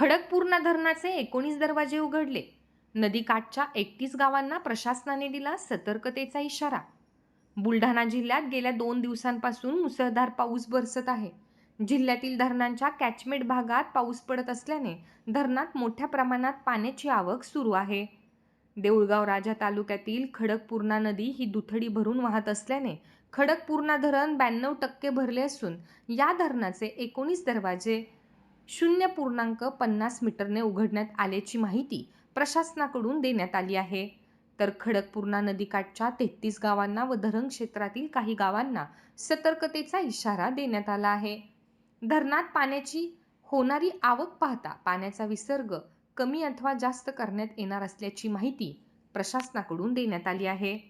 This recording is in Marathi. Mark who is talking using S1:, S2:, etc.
S1: Khadakpurna धरणाचे एकोणीस दरवाजे उघडले. नदीकाठच्या एकतीस गावांना प्रशासनाने दिला सतर्कतेचा इशारा. बुलढाणा जिल्ह्यात गेल्या दोन दिवसांपासून मुसळधार पाऊस बरसत आहे. जिल्ह्यातील धरणांच्या कॅचमेट भागात पाऊस पडत असल्याने धरणात मोठ्या प्रमाणात पाण्याची आवक सुरू आहे. देऊळगाव राजा तालुक्यातील खडकपूर्णा नदी ही दुथडी भरून वाहत असल्याने खडकपूर्णा धरण ब्याण्णव टक्के भरले असून या धरणाचे एकोणीस दरवाजे शून्य पूर्णांक पन्नास मीटरने उघडण्यात आल्याची माहिती प्रशासनाकडून देण्यात आली आहे. तर खडकपूर्णा नदीकाठच्या तेहतीस गावांना व धरण क्षेत्रातील काही गावांना सतर्कतेचा इशारा देण्यात आला आहे. धरणात पाण्याची होणारी आवक पाहता पाण्याचा विसर्ग कमी अथवा जास्त करण्यात येणार असल्याची माहिती प्रशासनाकडून देण्यात आली आहे.